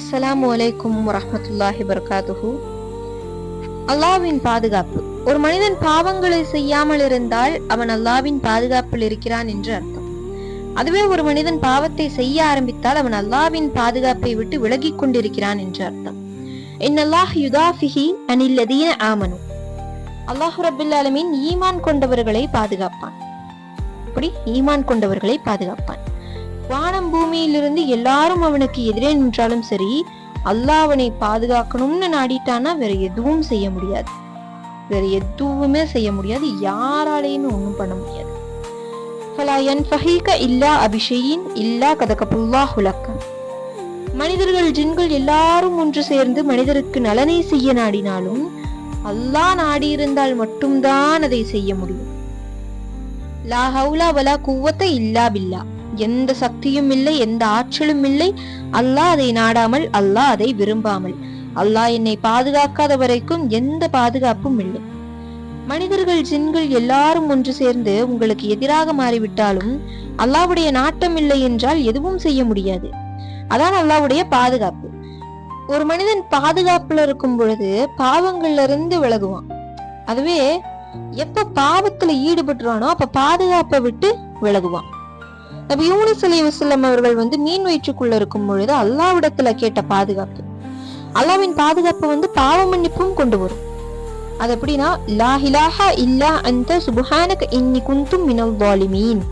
அஸ்ஸலாம் வலைக்கும் வரஹ்மத்துல்லாஹி வர்காத்துஹு அல்லாவின் பாதுகாப்பு. ஒரு மனிதன் பாவங்களை செய்யாமல் இருந்தால் அவன் அல்லாவின் பாதுகாப்பில் இருக்கிறான் என்று அர்த்தம். அதுவே ஒரு மனிதன் பாவத்தை செய்ய ஆரம்பித்தால் அவன் அல்லாஹ்வின் பாதுகாப்பை விட்டு விலகிக் கொண்டிருக்கிறான் என்று அர்த்தம். இன்னல்லாஹ் யுதாஃபிஹி அனில்லதீன ஆமனு. அல்லாஹ் ரபில் ஈமான் கொண்டவர்களை பாதுகாப்பான். அப்படி ஈமான் கொண்டவர்களை பாதுகாப்பான். வானம் பூமியிலிருந்து எல்லாரும் அவனுக்கு எதிரே நின்றாலும் சரி அல்லாஹ் அவனை பாதுகாக்கணும்னு நாடிட்டானா வேற எதுவும் செய்ய முடியாது. வேற எதுவுமே செய்ய முடியாது. யாராலையுமே ஒன்றும் பண்ண முடியாது. இல்லா அபிஷேயின் இல்லா கதகபுல்லாஹு லக்க. மனிதர்கள் ஜின்கள் எல்லாரும் ஒன்று சேர்ந்து மனிதருக்கு நலனை செய்ய நாடினாலும் அல்லாஹ் நாடியிருந்தால் மட்டும்தான் அதை செய்ய முடியும். லா ஹவுலா வலா குவத்தை இல்லா பில்லா. எந்த சக்தியும் இல்லை எந்த ஆற்றலும் இல்லை. அல்லாஹ் அதை நாடாமல் அல்லாஹ் அதை விரும்பாமல். அல்லாஹ் என்னை பாதுகாக்காத வரைக்கும் எந்த பாதுகாப்பும் இல்லை. மனிதர்கள் ஜின்கள் எல்லாரும் ஒன்று சேர்ந்து உங்களுக்கு எதிராக மாறிவிட்டாலும் அல்லாவுடைய நாட்டம் இல்லை என்றால் எதுவும் செய்ய முடியாது. அதான் அல்லாவுடைய பாதுகாப்பு. ஒரு மனிதன் பாதுகாப்புல இருக்கும் பொழுது பாவங்கள்ல இருந்து விலகுவான். அதுவே எப்ப பாவத்துல ஈடுபட்டுறானோ அப்ப பாதுகாப்பை விட்டு விலகுவான். நபி யூனிஸ் அலி வசல்லம் அவர்கள் வந்து மீன் வயிற்றுக்குள்ள இருக்கும் பொழுது அல்லாவிடத்துல கேட்ட பாதுகாப்பு. அல்லாவின் பாதுகாப்பு வந்து பாவ மன்னிப்பும் கொண்டு வரும். அது எப்படின்னா லா ஹிலாஹா இல்லா அந்த சுபஹானக இன்னி குந்தும் மினல் வாலிமீன்.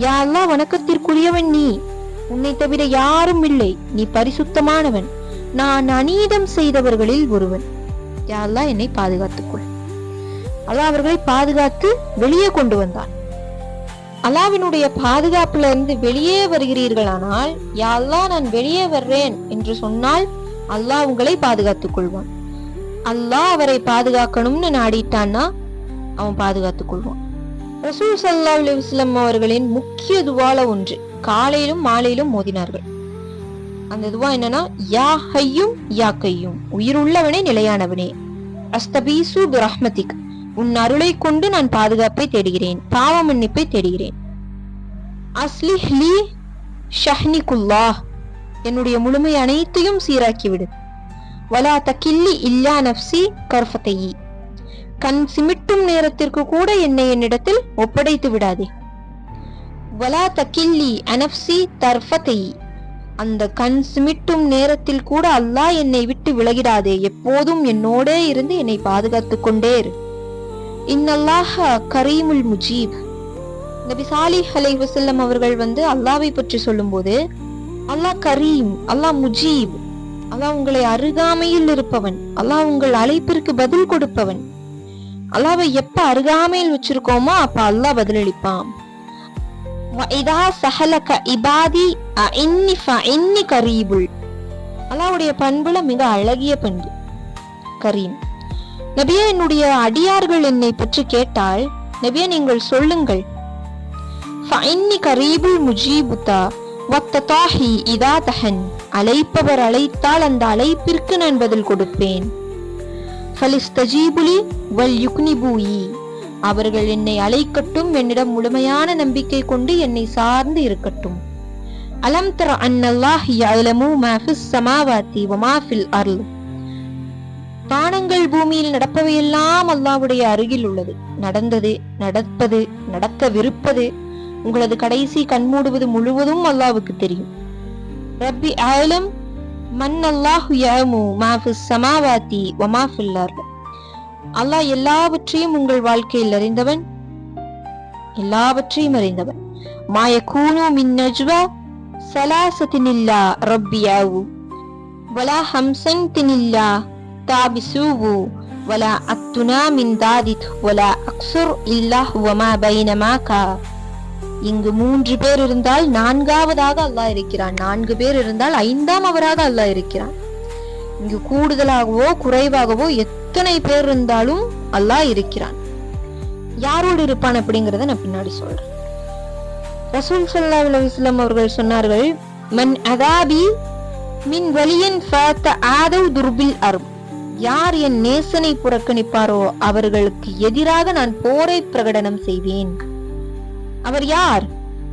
யா அல்லா வணக்கத்திற்குரியவன் நீ. உன்னை தவிர யாரும் இல்லை. நீ பரிசுத்தமானவன். நான் அநீதம் செய்தவர்களில் ஒருவன். யா அல்லா என்னை பாதுகாத்துக்கொள் அல்லாஹ் அவர்களை பாதுகாத்து வெளியே கொண்டு வந்தான். அல்லாவினுடைய பாதுகாப்புல இருந்து வெளியே வருகிறீர்களானால் யா அல்லாஹ் நான் வெளியே வர்றேன் என்று சொன்னால் அல்லாஹ் உங்களை பாதுகாத்துக் கொள்வான். அல்லாஹ் அவரை பாதுகாக்கணும்னு நாடிட்டான்னா அவன் பாதுகாத்துக் கொள்வான். ரசூல் சல்லா அலுவலம் அவர்களின் முக்கிய துவால ஒன்று காலையிலும் மாலையிலும் மோதினார்கள். அந்த துவா என்னன்னா யா ஹையும் யா கையும் உயிருள்ளவனே நிலையானவனே. அஸ்தபீசு பிரஹ்மதிக். உன் அருளை கொண்டு நான் பாதுகாப்பை தேடுகிறேன் பாவ மன்னிப்பை தேடுகிறேன். அஸ்லிஹ் லீ என்னுடைய முழுமை அனைத்தையும் சீராக்கிவிடு. வலா தக்கில்லி இல்லா நப்சி கர்ஃபத்தையி. கண் சிமிட்டும் நேரத்திற்கு கூட என்னை என்னிடத்தில் ஒப்படைத்து விடாதே. வலா தக்கில்லி அனப்சி தர்ஃபத்தையி. அந்த கண் சிமிட்டும் நேரத்தில் கூட அல்லாஹ் என்னை விட்டு விலகிடாதே. எப்போதும் என்னோடே இருந்து என்னை பாதுகாத்து கொண்டே இரு. இன்னல்லாஹ கரீமுல் முஜீப். நபி சாலிஹ் அலை வசல்லம் அவர்கள் வந்து அல்லாவை பற்றி சொல்லும்போது அல்லாஹ் கரீம் அல்லாஹ் முஜீப் அல்லாஹ் உங்களை அருகாமையில் இருப்பவன் அல்லாஹ் உங்கள் அழைப்பிற்கு பதில் கொடுப்பவன். அல்லாவை எப்ப அருகாமையில் வச்சிருக்கோமோ அப்ப அல்லாஹ் பதிலளிப்பான். இதா சஹலக இபாதி இன்னி இன்னி கரீபுல். அல்லாவுடைய பண்புல மிக அழகிய பண்பு கரீம். நபியே என்னுடைய அடியார்கள் என்னை பற்றி கேட்டால் நபியே நீங்கள் சொல்லுங்கள். ஃபைன்னி கரீபுல் முஜீபுதா வத்ததாஹி இதா தஹன் அழைப்பவர் அழைத்தால் அந்த அழைப்பிற்கு நான் பதில் கொடுப்பேன். ஃபலிஸ்தஜீபுலி வல் யுக்னிபூயி அவர்கள் என்னை அழைக்கட்டும் என்னிடம் முழுமையான நம்பிக்கை கொண்டு என்னை சார்ந்து இருக்கட்டும். அலம் தர அன்னல்லாஹ் யஅலமு மா ஃபிஸ் ஸமாவாதி வ மா ஃபில் அர்ல் வானங்கள் பூமியில் நடப்பவையெல்லாம் அல்லாவுடைய அருகில் உள்ளது. நடந்தது நடப்பது நடக்கவிருப்பது உங்களது கடைசி கண்மூடுவது முழுவதும் அல்லாவுக்கு தெரியும். ரப்பி ஆலம் மன் அல்லாஹு யஅமு மாஃபு சமாவாத்தி ஸமாவாதி அல்லாஹ் எல்லாவற்றையும் உங்கள் வாழ்க்கையில் அறிந்தவன் எல்லாவற்றையும் அறிந்தவன். மாய கூனு மின் நஜ்வா சலாசத்தினில்லா ரப்பியாவு வலா ஹம்சன் தினில்லா தாபிசூவு வலா அத்துனா மின் தாதித் வலா அக்சுர் இல்லாஹ் வமா பைனமாகா இங்கு மூன்று பேர் இருந்தால் நான்காவதாக அல்லாஹ் இருக்கிறான். நான்கு பேர் இருந்தால் ஐந்தாம் அவராக அல்லாஹ் இருக்கிறான். இங்கு கூடுதலாகவோ குறைவாகவோ எத்தனை பேர் இருந்தாலும் அல்லாஹ் இருக்கிறான். யாரோடு இருப்பான் அப்படிங்கறத நான் பின்னாடி சொல்றேன். ரசூல் சல்லா அலுவலம் அவர்கள் சொன்னார்கள் மன் அதாபி மின் வலியன் ஆதவ் துர்பில் அரும் யார் என் நேசனை புறக்கணிப்பாரோ அவர்களுக்கு எதிராக நான் போரை பிரகடனம் செய்வேன் அவர் யார்?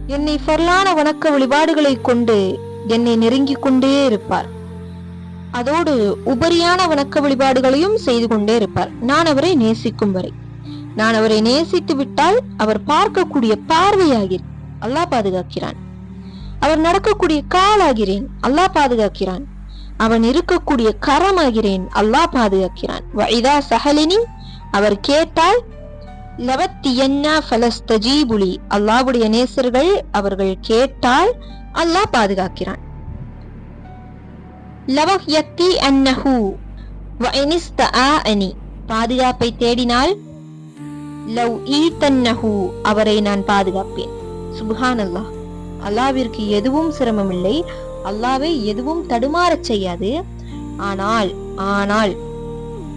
என்னை சொல்லான வணக்க வழிபாடுகளை கொண்டு என்னை நெருங்கிக் கொண்டே இருப்பார். அதோடு உபரியான வணக்க வழிபாடுகளையும் செய்து கொண்டே இருப்பார். நான் அவரை நேசிக்கும் வரை. நான் அவரை நேசித்து விட்டால் அவர் பார்க்கக்கூடிய பார்வையாகிறேன். அல்லாஹ் பாதுகாக்கிறான். அவர் நடக்கக்கூடிய காலாகிறேன். அல்லாஹ் பாதுகாக்கிறான். அவன் இருக்கக்கூடிய கரமாகிறேன். அல்லாஹ் பாதுகாக்கிறான். வைதா சஹலினி அவர் கேட்டால் லவத்தியன்னா ஃபலஸ்தஜீபுலி. அல்லாஹ்வுடைய நேசர்கள் அவர்கள் கேட்டால் அல்லாஹ் பாதுகாக்கிறான். லவஹ்யத்தி அன்னஹு வஇனிஸ்தஆஅனி பாதுகாப்பை தேடினால் லவ் ஈத்தன்னஹு அவரை நான் பாதுகாப்பேன். சுப்ஹான் அல்லாஹ் அல்லாவிற்கு எதுவும் சிரமமில்லை. அல்லாவே எதுவும் தடுமாறச் செய்யாது. ஆனால் ஆனால்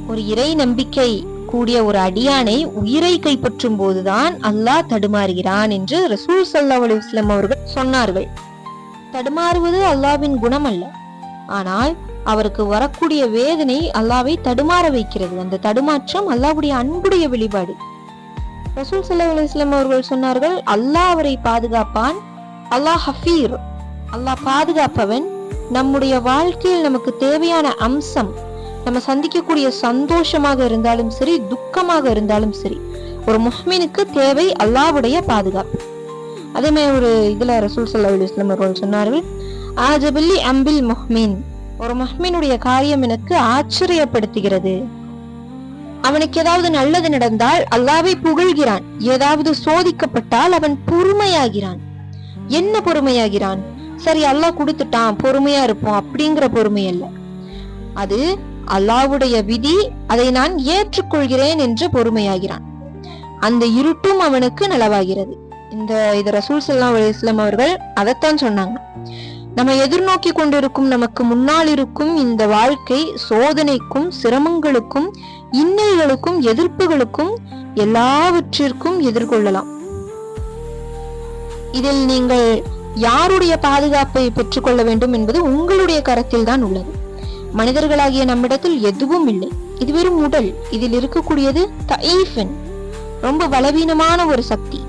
ஒரு இறை நம்பிக்கை கூடிய ஒரு அடியானை உயிரை கைப்பற்றும் போதுதான் அல்லாஹ் தடுமாறுகிறான் என்று ரசூல் சல்லா அலுவலம் அவர்கள் சொன்னார்கள். தடுமாறுவது அல்லாவின் குணம் அல்ல ஆனால் அவருக்கு வரக்கூடிய வேதனை அல்லாவை தடுமாற வைக்கிறது. அந்த தடுமாற்றம் அல்லாவுடைய அன்புடைய வெளிப்பாடு. ரசூல் சல்லா அலுவலம் அவர்கள் சொன்னார்கள் அல்லாஹ் அவரை பாதுகாப்பான். அல்லாஹ் ஹஃபீர். அல்லாஹ் பாதுகாப்பவன். நம்முடைய வாழ்க்கையில் நமக்கு தேவையான அம்சம் நம்ம சந்திக்கக்கூடிய சந்தோஷமாக இருந்தாலும் சரி துக்கமாக இருந்தாலும் சரி ஒரு முஹ்மினுக்கு தேவை அல்லாஹ்வுடைய பாதுகாப்பு. அதே மாதிரி ஒரு இதுல ரசூல் சல்லா அலிஸ்லாம் அவர்கள் சொன்னார்கள் ஆஜபில்லி அம்பில் முஹ்மின். ஒரு முஹ்மினுடைய காரியம் எனக்கு ஆச்சரியப்படுத்துகிறது. அவனுக்கு ஏதாவது நல்லது நடந்தால் அல்லாவை புகழ்கிறான். ஏதாவது சோதிக்கப்பட்டால் அவன் பொறுமையாகிறான். என்ன பொறுமையாகிறான்? சரி அல்லாஹ் கொடுத்துட்டான் பொறுமையா இருப்போம் அப்படிங்கிற பொறுமை அல்ல அது அல்லாவுடைய விதி அதை நான் ஏற்றுக்கொள்கிறேன் என்று பொறுமையாகிறான். அந்த இருட்டும் அவனுக்கு நலவாகிறது. இந்த இது ரசூல் சல்லாம் அலிஸ்லாம் அவர்கள் அதைத்தான் சொன்னாங்க. நம்ம எதிர்நோக்கி கொண்டிருக்கும் நமக்கு முன்னால் இருக்கும் இந்த வாழ்க்கை சோதனைக்கும் சிரமங்களுக்கும் இன்னல்களுக்கும் எதிர்ப்புகளுக்கும் எல்லாவற்றிற்கும் எதிர்கொள்ளலாம். இதில் நீங்கள் யாருடைய பாதுகாப்பை பெற்றுக்கொள்ள வேண்டும் என்பது உங்களுடைய கரத்தில் தான் உள்ளது. மனிதர்களாகிய நம்மிடத்தில் எதுவும் இல்லை. இது வெறும் உடல். இதில் இருக்கக்கூடியது தஈஃபன் ரொம்ப பலவீனமான ஒரு சக்தி.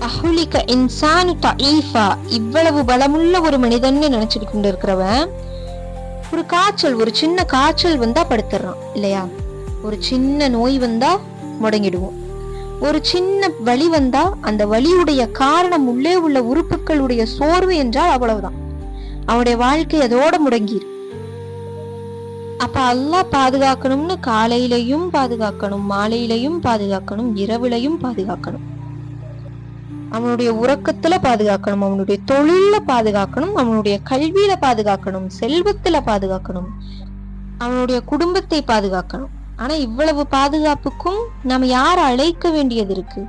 அஹுலிக இன்சானு தஈஃபா இவ்வளவு பலமுள்ள ஒரு மனிதன் நினைச்சுட்டு கொண்டு இருக்கிறவன் ஒரு காய்ச்சல் ஒரு சின்ன காய்ச்சல் வந்தா படுத்துறான் இல்லையா? ஒரு சின்ன நோய் வந்தா முடங்கிடுவோம் ஒரு சின்ன வலி வந்தா அந்த வலியுடைய காரணம் உள்ளே உள்ள உறுப்புகளுடைய சோர்வு என்றால் அவ்வளவுதான். அவனுடைய வாழ்க்கை அதோட முடங்கிரு. அப்ப அல்லாஹ் பாதுகாக்கணும்னு காலையிலையும் பாதுகாக்கணும் மாலையிலையும் பாதுகாக்கணும் இரவுலையும் பாதுகாக்கணும். அவனுடைய உறக்கத்துல பாதுகாக்கணும் அவனுடைய தொழில பாதுகாக்கணும் அவனுடைய கல்வியில பாதுகாக்கணும் செல்வத்துல பாதுகாக்கணும் அவனுடைய குடும்பத்தை பாதுகாக்கணும். ஆனா இவ்வளவு பாதுகாப்புக்கும் நம்ம யாரை அழைக்க வேண்டியது இருக்கு?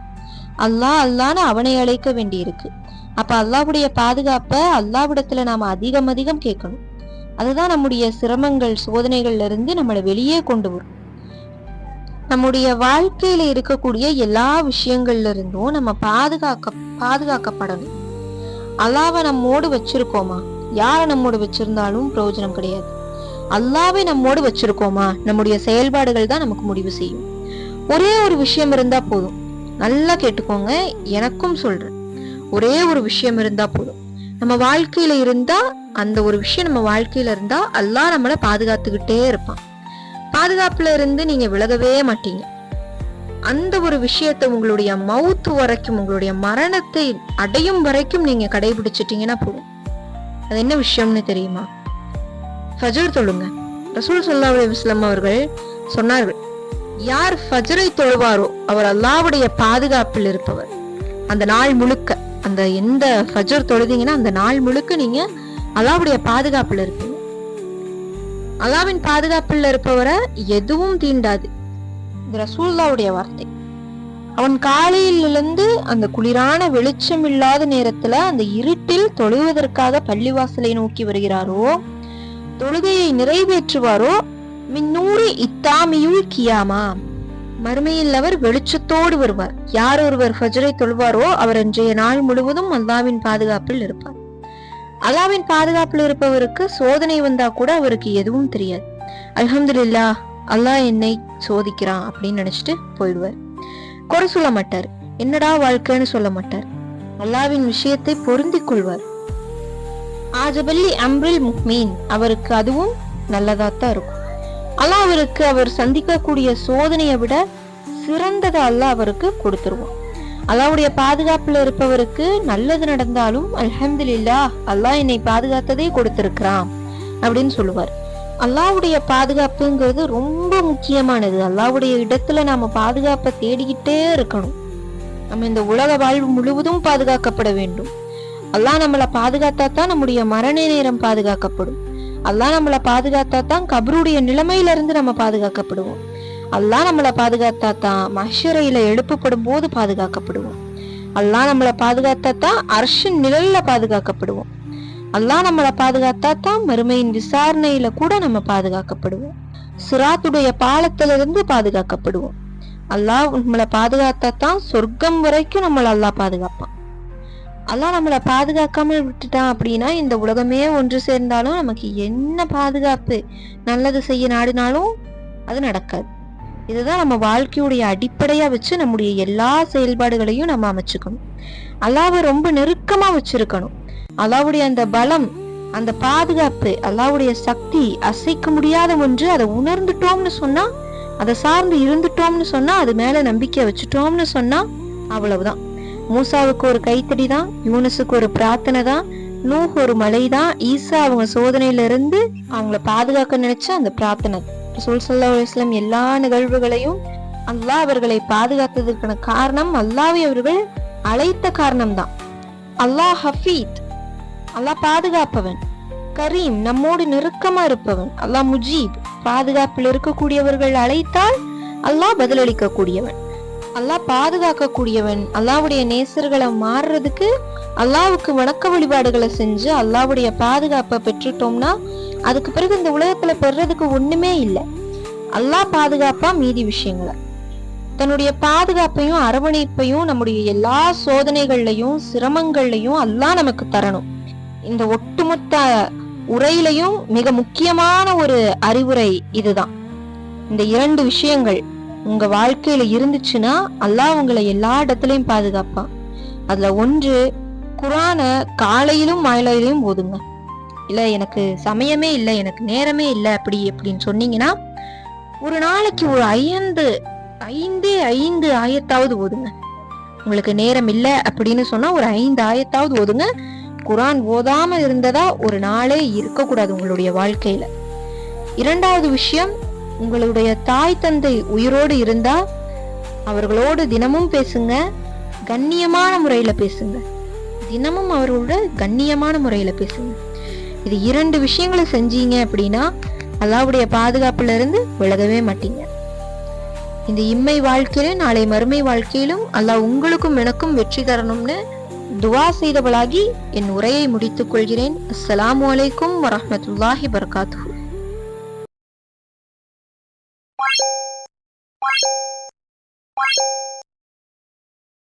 அல்லாஹ் அல்லான்னு அவனை அழைக்க வேண்டியிருக்கு. அப்ப அல்லாவுடைய பாதுகாப்ப அல்லாவிடத்துல நாம அதிகம் அதிகம் கேட்கணும். அதுதான் நம்முடைய சிரமங்கள் சோதனைகள்ல இருந்து நம்மளை வெளியே கொண்டு வரும். நம்முடைய வாழ்க்கையில இருக்கக்கூடிய எல்லா விஷயங்கள்ல இருந்தும் நம்ம பாதுகாக்க பாதுகாக்கப்படணும். அல்லாவை நம்மோடு வச்சிருக்கோமா? யாரை நம்மோடு வச்சிருந்தாலும் பிரயோஜனம் கிடையாது. அல்லாவே நம்மோடு வச்சிருக்கோமா? நம்முடைய செயல்பாடுகள் தான் நமக்கு முடிவு செய்யும். ஒரே ஒரு விஷயம் இருந்தா போதும். நல்லா கேட்டுக்கோங்க எனக்கும் சொல்றேன். ஒரே ஒரு விஷயம் இருந்தா போதும். நம்ம வாழ்க்கையில இருந்தா அந்த ஒரு விஷயம் நம்ம வாழ்க்கையில இருந்தா அல்லா நம்மளை பாதுகாத்துக்கிட்டே இருப்பான். பாதுகாப்புல இருந்து நீங்க விலகவே மாட்டீங்க. அந்த ஒரு விஷயத்தை உங்களுடைய மவுத்து வரைக்கும் உங்களுடைய மரணத்தை அடையும் வரைக்கும் நீங்க கடைபிடிச்சிட்டீங்கன்னா போதும். அது என்ன விஷயம்னு தெரியுமா? ஃபஜர் தொழுங்க. ரசூல் சல்லா அலிஸ்லாம் அவர்கள் சொன்னார்கள் யார் ஃபஜரை தொழுவாரோ அவர் அல்லாவுடைய பாதுகாப்பில் இருப்பவர். அந்த நாள் முழுக்க அந்த எந்த ஃபஜர் தொழுதீங்கன்னா அந்த நாள் முழுக்க நீங்க அல்லாவுடைய பாதுகாப்புல இருப்பீங்க. அல்லாவின் பாதுகாப்பில் இருப்பவரை எதுவும் தீண்டாது. இது ரசூல்லாவுடைய வார்த்தை. அவன் காலையிலிருந்து அந்த குளிரான வெளிச்சம் இல்லாத நேரத்துல அந்த இருட்டில் தொழுவதற்காக பள்ளிவாசலை நோக்கி வருகிறாரோ தொழுகையை நிறைவேற்றுவாரோ? மின்னூறு இத்தாமியுள் கியாமா. மறுமையில் அவர் வெளிச்சத்தோடு வருவார். யார் ஒருவர் ஃபஜரை தொழுவாரோ அவர் அன்றைய நாள் முழுவதும் அல்லாவின் பாதுகாப்பில் இருப்பார். அல்லாவின் பாதுகாப்பில் இருப்பவருக்கு சோதனை வந்தா கூட அவருக்கு எதுவும் தெரியாது. அல்ஹம்துல்லா அல்லாஹ் என்னை சோதிக்கிறான் அப்படின்னு நினைச்சிட்டு போயிடுவார். குறை சொல்ல மாட்டார். என்னடா வாழ்க்கைன்னு சொல்ல மாட்டார். அல்லாவின் விஷயத்தை பொருந்திக் கொள்வார். ஆஜபல்லி அம்ரில் முக்மீன். அவருக்கு அதுவும் நல்லதாத்தான் இருக்கும். அல்லாஹ் அவருக்கு அவர் சந்திக்கக்கூடிய சோதனையை விட சிறந்ததை அல்லாஹ் அவருக்கு கொடுத்துருவோம் அல்லாவுடைய பாதுகாப்புல இருப்பவருக்கு நல்லது நடந்தாலும் அல்ஹம்துலில்லா அல்லாஹ் என்னை பாதுகாத்ததே கொடுத்திருக்கிறான் அப்படின்னு சொல்லுவார். அல்லாவுடைய பாதுகாப்புங்கிறது ரொம்ப முக்கியமானது. அல்லாவுடைய இடத்துல நாம பாதுகாப்பை தேடிக்கிட்டே இருக்கணும். நம்ம இந்த உலக வாழ்வு முழுவதும் பாதுகாக்கப்பட வேண்டும். அல்லாஹ் நம்மளை பாதுகாத்தா தான் நம்முடைய மரண நேரம் பாதுகாக்கப்படும். அல்லாஹ் நம்மளை பாதுகாத்தா தான் கபருடைய நிலைமையில இருந்து நம்ம பாதுகாக்கப்படுவோம். அல்லாஹ் நம்மளை பாதுகாத்தா தான் மஷரையில எழுப்பப்படும் போது பாதுகாக்கப்படுவோம். அல்லாஹ் நம்மளை பாதுகாத்தா தான் அரசின் நிழல்ல பாதுகாக்கப்படுவோம். அல்லாஹ் நம்மளை பாதுகாத்தா தான் மறுமையின் விசாரணையில கூட நம்ம பாதுகாக்கப்படுவோம். சுராத்துடைய பாலத்திலிருந்து பாதுகாக்கப்படுவோம். அல்லாஹ் நம்மளை பாதுகாத்தா தான் சொர்க்கம் வரைக்கும் நம்மளை அல்லாஹ் பாதுகாப்பான். அல்லாஹ் நம்மளை பாதுகாக்காமல் விட்டுட்டான் அப்படின்னா இந்த உலகமே ஒன்று சேர்ந்தாலும் நமக்கு என்ன பாதுகாப்பு? நல்லது செய்ய நாடினாலும் அது நடக்காது. இதுதான் நம்ம வாழ்க்கையுடைய அடிப்படையாக வச்சு நம்முடைய எல்லா செயல்பாடுகளையும் நம்ம அமைச்சுக்கணும். அல்லாவை ரொம்ப நெருக்கமாக வச்சிருக்கணும். அல்லாவுடைய அந்த பலம் அந்த பாதுகாப்பு அல்லாவுடைய சக்தி அசைக்க முடியாத ஒன்று அதை உணர்ந்துட்டோம்னு சொன்னா அதை சார்ந்து இருந்துட்டோம்னு சொன்னா அது மேல நம்பிக்கை வச்சுட்டோம்னு சொன்னா அவ்வளவுதான். மூசாவுக்கு ஒரு கைத்தடி தான் யூனஸுக்கு ஒரு பிரார்த்தனை தான் நூஹ் ஒரு மலை தான். ஈசா அவங்க சோதனையில இருந்து அவங்கள பாதுகாக்க நினைச்ச அந்த பிரார்த்தனை. ரசூல் சல்லா அலுவலாம் எல்லா நிகழ்வுகளையும் அல்லாஹ் அவர்களை பாதுகாத்ததற்கான காரணம் அல்லாவை அவர்கள் அழைத்த காரணம்தான் அல்லாஹ் ஹஃபீத் அல்லாஹ் பாதுகாப்பவன். கரீம் நம்மோடு நெருக்கமா இருப்பவன். அல்லாஹ் முஜீப் பாதுகாப்பில் இருக்கக்கூடியவர்கள் அழைத்தால் அல்லாஹ் பதிலளிக்க கூடியவன் அல்லாஹ் பாதுகாக்கக்கூடியவன். அல்லாவுடைய நேசர்களை மாறுறதுக்கு அல்லாவுக்கு வணக்க வழிபாடுகளை செஞ்சு அல்லாவுடைய பாதுகாப்பை பெற்றுட்டோம்னா அதுக்கு பிறகு இந்த உலகத்துல பெறதுக்கு ஒண்ணுமே இல்லை. அல்லாஹ் பாதுகாப்பா மீதி விஷயங்களை. தன்னுடைய பாதுகாப்பையும் அரவணைப்பையும் நம்முடைய எல்லா சோதனைகள்லையும் சிரமங்கள்லையும் அல்லாஹ் நமக்கு தரணும். இந்த ஒட்டுமொத்த உரையிலையும் மிக முக்கியமான ஒரு அறிவுரை இதுதான். இந்த இரண்டு விஷயங்கள். உங்க வாழ்க்கையில இருந்துச்சுன்னா அல்லாஹ் உங்களை எல்லா இடத்துலயும் பாதுகாப்பான். அதுல ஒன்று குரான காலையிலும் மாலையிலையும் ஓதுங்க. இல்ல எனக்கு சமயமே இல்லை எனக்கு நேரமே இல்லை அப்படி அப்படின்னு சொன்னீங்கன்னா ஒரு நாளைக்கு ஒரு ஐந்து ஐந்தே ஐந்து ஆயத்தாவது ஓதுங்க. உங்களுக்கு நேரம் இல்லை அப்படின்னு சொன்னா ஒரு ஐந்து ஆயத்தாவது ஓதுங்க. குரான் ஓதாம இருந்ததா ஒரு நாளே இருக்கக்கூடாது உங்களுடைய வாழ்க்கையில. இரண்டாவது விஷயம் உங்களுடைய தாய் தந்தை உயிரோடு இருந்தா அவர்களோடு தினமும் பேசுங்க கண்ணியமான முறையில பேசுங்க. தினமும் அவர்களோட கண்ணியமான முறையில பேசுங்க. இது இரண்டு விஷயங்களை செஞ்சீங்க அப்படின்னா அல்லாவுடைய பாதுகாப்புல இருந்து விலகவே மாட்டீங்க. இந்த இம்மை வாழ்க்கையிலும் நாளை மறுமை வாழ்க்கையிலும் அல்லாஹ் உங்களுக்கும் எனக்கும் வெற்றி தரணும்னு துவா செய்தவளாகி என் உரையை முடித்துக் கொள்கிறேன். அஸ்ஸலாமு அலைக்கும் வரமத்துல்லாஹி பர்காத்து